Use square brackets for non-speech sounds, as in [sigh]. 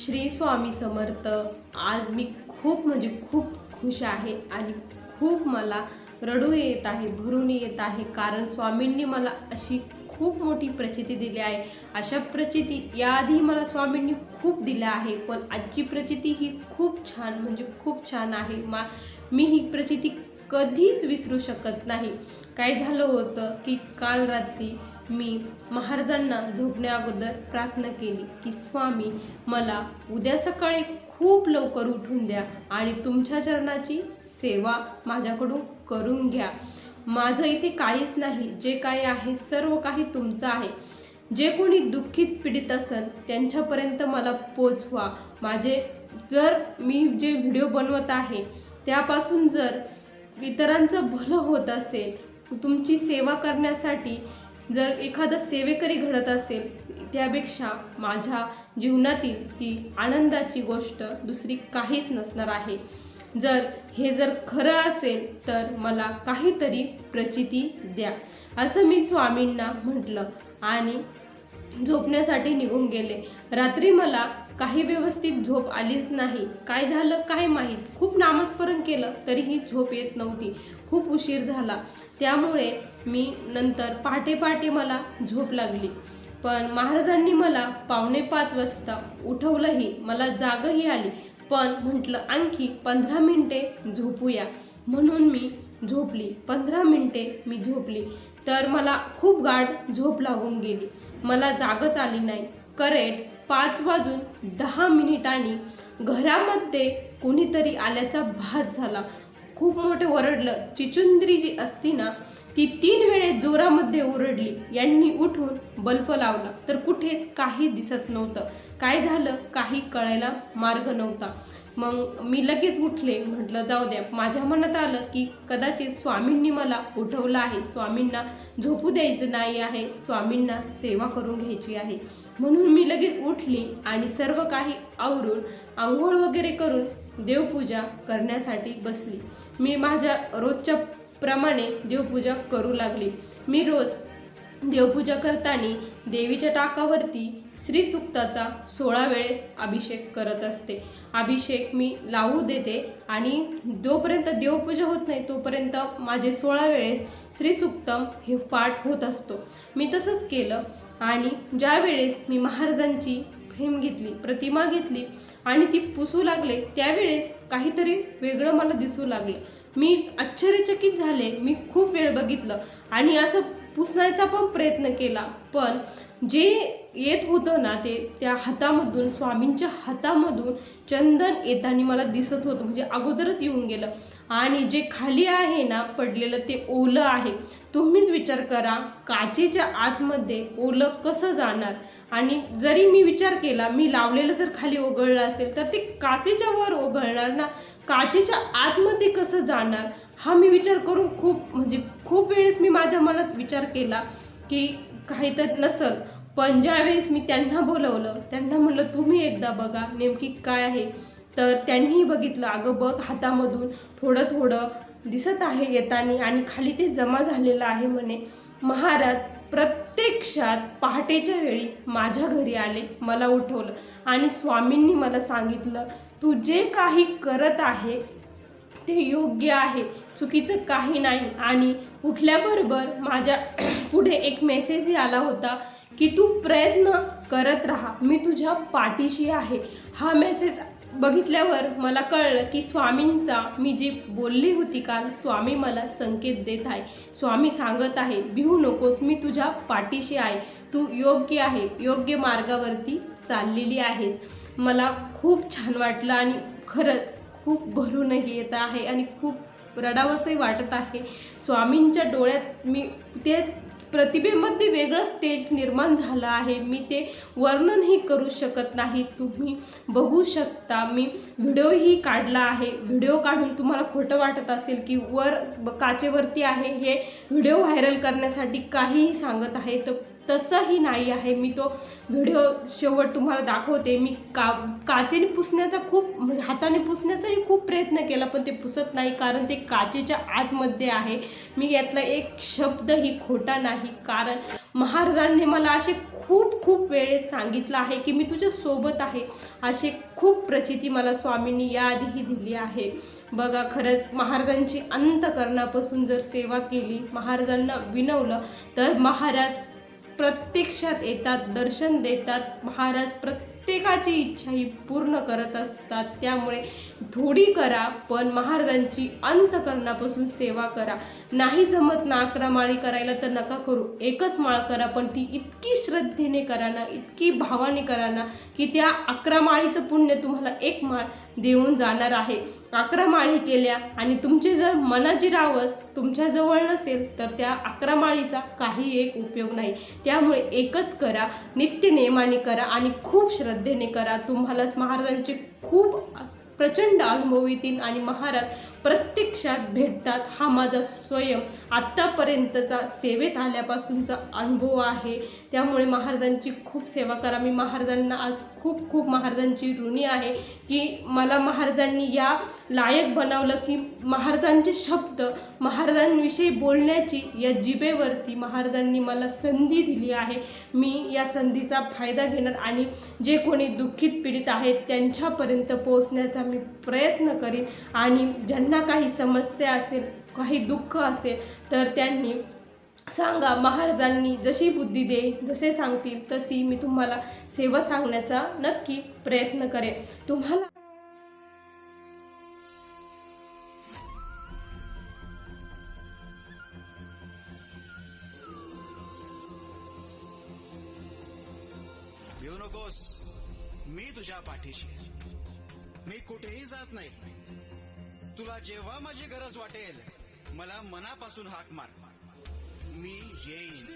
श्री स्वामी समर्थ. आज मी खूप म्हणजे खूप खुश आहे आणि खूप मला रडू येत आहे भरून येत आहे. कारण स्वामींनी मला अशी खूप मोठी प्रचिती दिली आहे. अशा प्रचिती याआधी मला स्वामींनी खूप दिल्या आहे पण आजची प्रचिती ही खूप छान म्हणजे खूप छान आहे. मा मी ही प्रचिती कधीच विसरू शकत नाही. काय झालं होतं की काल रात्री मी महाराजांना झोपण्या अगोदर प्रार्थना केली की स्वामी मला उद्या सकाळी खूप लवकर उठून द्या आणि तुमच्या चरणाची सेवा माझ्याकडून करून घ्या. माझं इथे काहीच नाही. जे काही आहे सर्व काही तुमचं आहे. जे कोणी दुःखीत पीडित असेल त्यांच्यापर्यंत मला पोचवा. माझे जर मी जे व्हिडिओ बनवत आहे त्यापासून जर इतरांचं भलं होत असेल तुमची सेवा करण्यासाठी जर एखादा सेवेकरी घडत असेल त्यापेक्षा माझ्या जीवनातील ती आनंदाची गोष्ट दुसरी काहीच नसणार आहे. जर हे जर खरं असेल तर मला काहीतरी प्रचिती द्या असं मी स्वामींना म्हटलं आणि झोपण्यासाठी निघून गेले. रात्री मला काही व्यवस्थित झोप आलीच नाही. काय झालं काय माहीत? खूप नामस्मरण केलं तरीही झोप येत नव्हती. खूप उशीर झाला. त्यामुळे मी नंतर पहाटे पहाटे मला झोप लागली. पण महाराजांनी मला पावणे पाच वाजता उठवलंही मला जागही आली. पण म्हटलं आणखी पंधरा मिनटे झोपूया. म्हणून मी झोपली. पंधरा मिनटे मी झोपली. तर मला खूप गाढ झोप लागून गेली. मला जागच आली नाही. करेट पाच वाजून दहा मिनिटांनी घरामध्ये कोणीतरी आल्याचा भास झाला. खूप मोठे ओरडलं. चिचुंद्री जी असती ना ती तीन वेळे जोरामध्ये ओरडली. यांनी उठून बल्ब लावला. तर कुठेच काही दिसत नव्हतं. काय झालं? काही कळायला मार्ग नव्हता. मग मी लगेच उठले. म्हटलं जाऊ द्या. माझ्या मनात आलं की कदाचित स्वामींनी मला उठवलं आहे. स्वामींना झोपू द्यायचं नाही आहे. स्वामींना सेवा करून घ्यायची आहे. म्हणून मी लगेच उठली आणि सर्व काही आवरून आंघोळ वगैरे करून देवपूजा करण्यासाठी बसली. मी माझ्या रोजच्या प्रमाणे देवपूजा करू लागली. मी रोज देवपूजा करताना देवीच्या टाकावरती श्री सुक्ताचा सोळा वेळेस अभिषेक करत असते. अभिषेक मी लावू देते आणि जोपर्यंत देवपूजा होत नाही तोपर्यंत माझे सोळा वेळेस श्री सुक्तम हे पाठ होत असतो. मी तसंच केलं आणि ज्या वेळेस मी महाराजांची फ्रेम घेतली प्रतिमा घेतली आणि ती पुसू लागले त्यावेळेस काहीतरी वेगळं मला दिसू लागलं. मी आश्चर्यचकित झाले. मी खूप वेळ बघितलं आणि असं पुसण्याचा पण प्रयत्न केला. पण जे येत होतं ना ते त्या हातामधून स्वामींच्या हातामधून चंदन येताना मला दिसत होतं. म्हणजे अगोदरच येऊन गेलं. आणि जे खाली आहे ना पडलेलं ते ओलं आहे. तुम्हीच विचार करा काचेच्या आतमध्ये ओलं कसं जाणार? आणि जरी मी विचार केला मी लावलेलं जर खाली ओघळलं असेल तर ते काचेच्या वर ओघळणार ना? काचेच्या आतमध्ये कसं जाणार? हा मी विचार करून खूप म्हणजे खूप वेळेस मी माझ्या मनात विचार केला की काही तर नसल पण ज्यावेळेस मी त्यांना बोलवलं त्यांना म्हणलं तुम्ही एकदा बघा नेमकी काय आहे. तर त्यांनीही बघितलं अगं बघ हातामधून थोडं थोडं दिसत आहे येताना आणि खाली ते जमा झालेलं आहे म्हणे. महाराज प्रत्यक्षात पहाटेच्या वेळी माझ्या घरी आले मला उठवलं आणि स्वामींनी मला सांगितलं तू जे काही करत आहे ते योग्य आहे. चुकीचं काही नाही. आणि उठल्याबरोबर माझ्या [clears throat] पुढे एक मेसेजही आला होता की तू प्रयत्न करत राहा. मी तुझ्या पाठीशी आहे. हा मेसेज बघितल्यावर मला कळलं की स्वामींचा मी जी बोलली होती काल स्वामी मला संकेत देत आहे. स्वामी सांगत आहे भिवू नकोस मी तुझ्या पाठीशी आहे. तू योग्य आहे. योग्य मार्गावरती चाललेली आहेस. मला खूप छान वाटलं आणि खरंच खूप भरूनही येत आहे आणि खूप रडावंसंही वाटत आहे. स्वामींच्या डोळ्यात मी ते प्रतिभेमध्ये वेगळंच तेज निर्माण झालं आहे. मी ते वर्णनही करू शकत नाही. तुम्ही बघू शकता मी व्हिडिओही काढला आहे. व्हिडिओ काढून तुम्हाला खोटं वाटत असेल की वर काचेवरती आहे हे व्हिडिओ व्हायरल करण्यासाठी काहीही सांगत आहे तर तसंही नाही आहे. मी तो व्हिडिओ शेवट तुम्हाला दाखवते. मी का काचेने पुसण्याचा खूप म्हणजे हाताने पुसण्याचाही खूप प्रयत्न केला पण ते पुसत नाही कारण ते काचेच्या आतमध्ये आहे. मी यातला एक शब्दही खोटा नाही. कारण महाराजांनी मला असे खूप खूप वेळेस सांगितलं आहे की मी तुझ्या सोबत आहे. असे खूप प्रचिती मला स्वामींनी याआधीही दिली आहे. बघा खरंच महाराजांची अंतकरणापासून जर सेवा केली महाराजांना विनवलं तर महाराज प्रत्यक्षात येतात दर्शन देतात. महाराज प्रत्येकाची इच्छा ही पूर्ण करत असतात. त्यामुळे थोडी करा पण महाराजांची अंतकरणापासून सेवा करा. नाही जमत ना माळी करायला तर नका करू. एकच माळ करा पण ती इतकी श्रद्धेने करा ना इतकी भावाने करा ना की त्या अकरा माळीचं पुण्य तुम्हाला एक माळ देऊन जाणार आहे. अकरा माळी केल्या आणि तुमचे जर मनाची रावस तुमच्याजवळ नसेल तर त्या अकरा माळीचा काही एक उपयोग नाही. त्यामुळे एकच करा नित्य नियमाने करा आणि खूप श्रद्धेने करा. तुम्हालाच महाराजांचे खूप प्रचंड अनुभव येतील आणि महाराज प्रत्यक्षात भेटतात हा माझा स्वयं आत्तापर्यंतचा सेवेत आल्यापासूनचा अनुभव आहे. त्यामुळे महाराजांची खूप सेवा करा. मी महाराजांना आज खूप खूप महाराजांची ऋणी आहे की मला महाराजांनी या लायक बनवलं की महाराजांचे शब्द महाराजांविषयी बोलण्याची या जिभेवरती महाराजांनी मला संधी दिली आहे. मी या संधीचा फायदा घेणार आणि जे कोणी दुःखित पीडित आहेत त्यांच्यापर्यंत पोहोचण्याचा मी प्रयत्न करीन आणि त्यांना काही समस्या असेल काही दुःख असेल तर त्यांनी सांगा महाराजांनी जशी बुद्धी दे जसे सांगतील तशी मी तुम्हाला सेवा सांगण्याचा नक्की प्रयत्न करेन. तुम्हाला नकोस. मी तुझ्या पाठीशी मी कुठेही जात नाही. तुला जेव्हा माझी गरज वाटेल मला मनापासून हाक मार. मी येईन.